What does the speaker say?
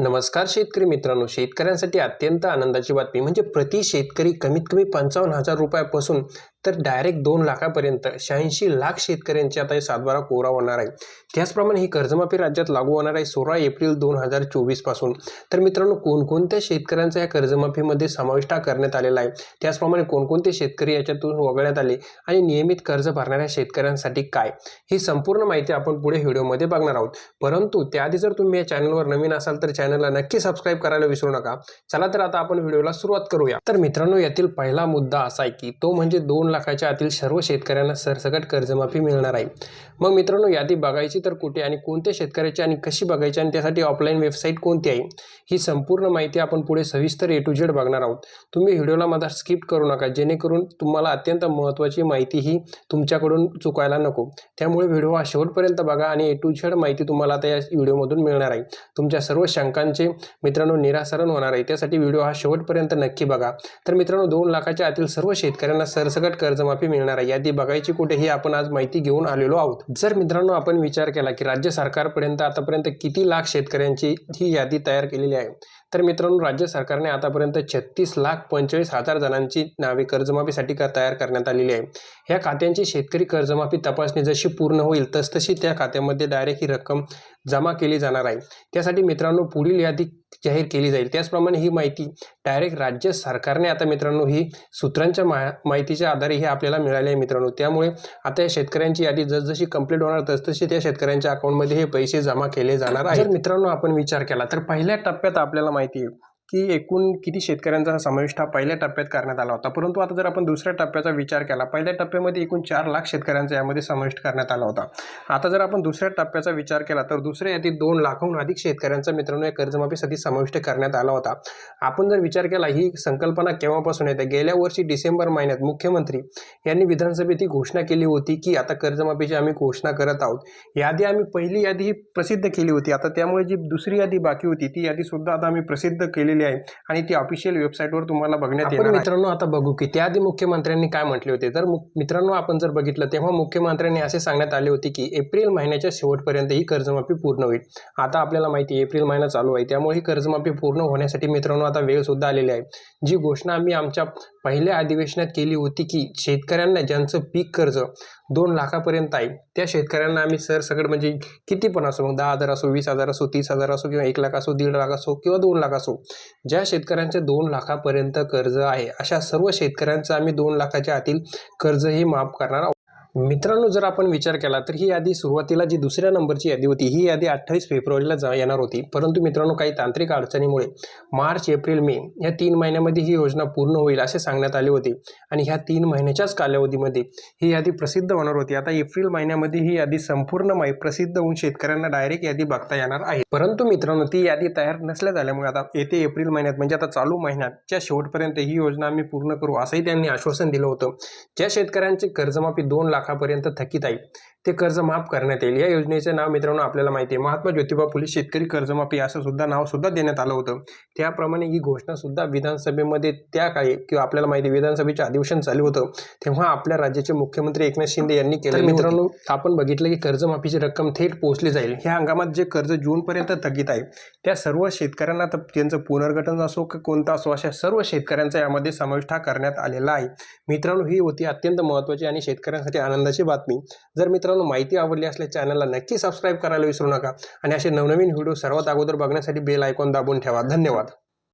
नमस्कार शेतकरी मित्रांनो. शेतकऱ्यांसाठी अत्यंत आनंदाची बातमी म्हणजे प्रति शेतकरी कमीत कमी पंचावन्न हजार रुपयापासून तर डायरेक्ट दोन लाखापर्यंत शहाऐंशी लाख शेतकऱ्यांची आता हे सातबारा कोरा होणार आहे. त्याचप्रमाणे ही कर्जमाफी राज्यात लागू होणार आहे सोळा एप्रिल दोन हजार चोवीसपासून तर मित्रांनो कोणकोणत्या शेतकऱ्यांचा या कर्जमाफीमध्ये समाविष्ट करण्यात आलेला आहे? त्याचप्रमाणे कोणकोणते शेतकरी याच्यातून वगळण्यात आले? आणि नियमित कर्ज भरणाऱ्या शेतकऱ्यांसाठी काय? ही संपूर्ण माहिती आपण पुढे व्हिडिओमध्ये बघणार आहोत. परंतु त्याआधी जर तुम्ही या चॅनलवर नवीन असाल तर चॅनलला नक्की सबस्क्राईब करायला विसरू नका. चला तर आता आपण व्हिडिओला सुरुवात करूया. तर मित्रांनो यातील पहिला मुद्दा असा आहे की तो म्हणजे दोन लाखाच्या आतील सर्व शेतकऱ्यांना सरसकट कर्जमाफी मिळणार आहे. मग मित्रांनो यादी बघायची तर कुठे आणि कोणत्या शेतकऱ्याची आणि कशी बघायची आणि त्यासाठी ऑफलाईन वेबसाईट कोणती आहे? ही संपूर्ण माहिती आपण पुढे सविस्तर ए टू झेड बघणार आहोत. तुम्ही व्हिडिओला माझा स्किप करू नका जेणेकरून तुम्हाला अत्यंत महत्त्वाची माहिती ही तुमच्याकडून चुकायला नको. त्यामुळे व्हिडिओ हा शेवटपर्यंत बघा आणि ए टू झेड माहिती तुम्हाला आता या व्हिडिओमधून मिळणार आहे. तुमच्या सर्व शंकांचे मित्रांनो निरासरण होणार आहे. त्यासाठी व्हिडिओ हा शेवटपर्यंत नक्की बघा. तर मित्रांनो दोन लाखाच्या आतील सर्व शेतकऱ्यांना सरसकट कर्जमाफी मिळणार आहे. यादी बघायची कुठे ही आपण आज माहिती घेऊन आलेलो आहोत. जर मित्रांनो आपण विचार केला की राज्य सरकारपर्यंत आतापर्यंत किती लाख शेतकऱ्यांची ही यादी तयार केलेली आहे तर मित्रांनो राज्य सरकारने आतापर्यंत छत्तीस लाख पंचेचाळीस हजार जणांची नावे कर्जमाफीसाठी का तयार करण्यात आलेली आहे. ह्या खात्यांची शेतकरी कर्जमाफी तपासणी जशी पूर्ण होईल तसतशी त्या खात्यामध्ये डायरेक्ट ही रक्कम जमा केली जाणार आहे. त्यासाठी मित्रांनो पुढील यादी जाहीर केली जाईल. त्याचप्रमाणे ही माहिती डायरेक्ट राज्य सरकारने आता मित्रांनो ही सूत्रांच्या मा माहितीच्या आधारे ही आपल्याला मिळाली आहे मित्रांनो. त्यामुळे आता या शेतकऱ्यांची यादी जसजशी कंप्लीट होणार तसतशी त्या शेतकऱ्यांच्या अकाउंटमध्ये हे पैसे जमा केले जाणार आहे मित्रांनो आपण विचार केला तर पहिल्या टप्प्यात आपल्याला माहिती आहे की एकूण किती शेतकऱ्यांचा समाविष्ट हा पहिल्या टप्प्यात करण्यात आला होता? परंतु आता जर आपण दुसऱ्या टप्प्याचा विचार केला पहिल्या टप्प्यामध्ये एकूण चार लाख शेतकऱ्यांचा यामध्ये समाविष्ट करण्यात आला होता. आता जर आपण दुसऱ्या टप्प्याचा विचार केला तर दुसऱ्या यादीत दोन लाखाहून अधिक शेतकऱ्यांचा मित्रांनो या कर्जमाफीसाठी समाविष्ट करण्यात आला होता. आपण जर विचार केला ही संकल्पना केव्हापासून येते? गेल्या वर्षी डिसेंबर महिन्यात मुख्यमंत्री यांनी विधानसभेत ही घोषणा केली होती की आता कर्जमाफीची आम्ही घोषणा करत आहोत. यादी आम्ही पहिली यादी ही प्रसिद्ध केली होती. आता त्यामुळे जी दुसरी यादी बाकी होती ती यादी सुद्धा आता आम्ही प्रसिद्ध केलेली आहे आणि ती ऑफिशियल वेबसाईटवर तुम्हाला बघण्यात येणार मित्रांनो आता बघू की त्याआधी मुख्यमंत्र्यांनी काय म्हटले होते? तर मित्रांनो आपण जर बघितलं तेव्हा मुख्यमंत्र्यांनी असे सांगण्यात आले होते की एप्रिल महिन्याच्या शेवटपर्यंत ही कर्जमाफी पूर्ण होईल. आता आपल्याला माहिती एप्रिल महिना चालू आहे. त्यामुळे ही कर्जमाफी पूर्ण होण्यासाठी मित्रांनो आता वेळ सुद्धा आलेली आहे. जी घोषणा आम्ही आमच्या पहिल्या अधिवेशनात केली होती की शेतकऱ्यांना ज्यांचं पीक कर्ज दोन लाखापर्यंत आहे त्या शेतकऱ्यांना आम्ही सरसकट म्हणजे किती पण असो मग दहा हजार असो वीस हजार असो तीस हजार असो किंवा एक लाख असो दीड लाख असो किंवा दोन लाख असो ज्या शेतकऱ्यांचे दोन लाखापर्यंत कर्ज आहे अशा सर्व शेतकऱ्यांचं आम्ही दोन लाखाच्या आतील कर्जही माफ करणार आहोत. मित्रांनो जर आपण विचार केला तर ही यादी सुरुवातीला जी दुसऱ्या नंबरची यादी होती ही यादी अठ्ठावीस फेब्रुवारीला जा येणार होती. परंतु मित्रांनो काही तांत्रिक अडचणीमुळे मार्च एप्रिल मे या तीन महिन्यामध्ये ही योजना पूर्ण होईल असे सांगण्यात आले होते. आणि ह्या तीन महिन्याच्याच कालावधीमध्ये ही यादी प्रसिद्ध होणार होती. आता एप्रिल महिन्यामध्ये ही यादी संपूर्ण माहिती प्रसिद्ध होऊन शेतकऱ्यांना डायरेक्ट यादी बघता येणार आहे. परंतु मित्रांनो ती यादी तयार नसल्या झाल्यामुळे आता येते एप्रिल महिन्यात म्हणजे आता चालू महिन्याच्या शेवटपर्यंत ही योजना आम्ही पूर्ण करू असंही त्यांनी आश्वासन दिलं होतं. ज्या शेतकऱ्यांचे कर्जमाफी दोन लाख लाखापर्यंत थकीत आहे. ते कर्ज माफ करण्यात येईल. या योजनेचे नाव मित्रांनो आपल्याला माहिती आहे. महात्मा ज्योतिबा फुले शेतकरी कर्जमाफी असं सुद्धा नाव सुद्धा देण्यात आलं होतं. त्याप्रमाणे ही घोषणा सुद्धा विधानसभेमध्ये त्या काळी किंवा आपल्याला माहिती विधानसभेचे अधिवेशन चालू होतं. तेव्हा आपल्या राज्याचे मुख्यमंत्री एकनाथ शिंदे यांनी केलं मित्रांनो आपण बघितलं की कर्जमाफीची रक्कम थेट पोहोचली जाईल. ह्या हंगामात जे कर्ज जूनपर्यंत थकीत आहे त्या सर्व शेतकऱ्यांना तर त्यांचं पुनर्गठन असो की कोणता असो अशा सर्व शेतकऱ्यांचा यामध्ये समावेश हा करण्यात आलेला आहे. मित्रांनो ही होती अत्यंत महत्त्वाची आणि शेतकऱ्यांसाठी आनंदाची बातमी. जर मित्रांनो माहिती आवडली असल्यास चॅनलला नक्की सबस्क्राईब करायला विसरू नका. आणि असे नवनवीन व्हिडिओ सर्वात अगोदर बघण्यासाठी बेल आयकॉन दाबून ठेवा. धन्यवाद.